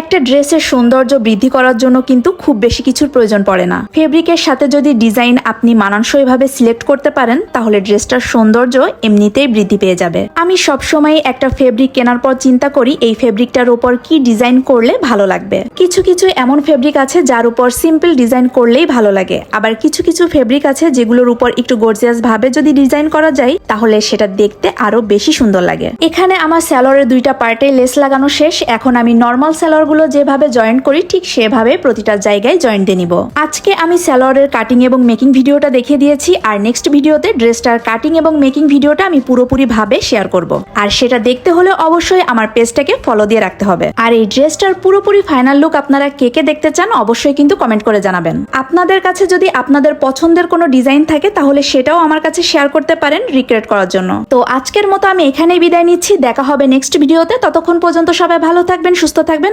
একটা ড্রেসের সৌন্দর্য বৃদ্ধি করার জন্য কিন্তু খুব বেশি কিছুর প্রয়োজন পড়ে না। ফেব্রিকের সাথে যদি ডিজাইন আপনি মানানসইভাবে সিলেক্ট করতে পারেন, তাহলে ড্রেসটার সৌন্দর্য এমনিতেই বৃদ্ধি পেয়ে যাবে। আমি সবসময় একটা ফেব্রিক কেনার পর চিন্তা করি, এই ফেব্রিকটার উপর কি ডিজাইন করলে ভালো লাগবে। কিছু কিছু এমন ফেব্রিক আছে যার উপর সিম্পল ডিজাইন করলেই ভালো লাগে। আবার কিছু কিছু ফেব্রিক আছে যেগুলোর উপর একটু গর্জিয়াস ভাবে যদি ডিজাইন করা যায়, তাহলে সেটা দেখতে আরও বেশি সুন্দর লাগে। এখানে আমার স্যালোয়ারের দুইটা পার্টে লেস লাগানো শেষ। এখন আমি নর্মাল স্যালোয়ার গুলো যেভাবে জয়েন্ট করি, ঠিক সেভাবে প্রতিটা জায়গায় জয়েন্ট দিয়ে নিব। আজকে আমি স্যালোয়ারের কাটিং এবং মেকিং ভিডিওটা দেখিয়ে দিয়েছি, আর নেক্সট ভিডিওতে ড্রেসটার কাটিং এবং মেকিং ভিডিওটা আমি পুরোপুরি ভাবে শেয়ার করব। আর সেটা দেখতে হলে অবশ্যই আমার পেজটাকে ফলো দিয়ে রাখতে হবে। আর এই ড্রেসটার পুরোপুরি ফাইনাল লুক আপনারা কে কে দেখতে চান, অবশ্যই কিন্তু কমেন্ট করে জানাবেন। আপনাদের কাছে যদি আপনাদের পছন্দের কোনো ডিজাইন থাকে, তাহলে সেটাও আমার কাছে শেয়ার করতে পারেন রিক্রিয়েট করার জন্য। তো আজকের মতো আমি এখানেই বিদায় নিচ্ছি, দেখা হবে নেক্সট ভিডিওতে। ততক্ষণ পর্যন্ত সবাই ভালো থাকবেন, সুস্থ থাকবেন।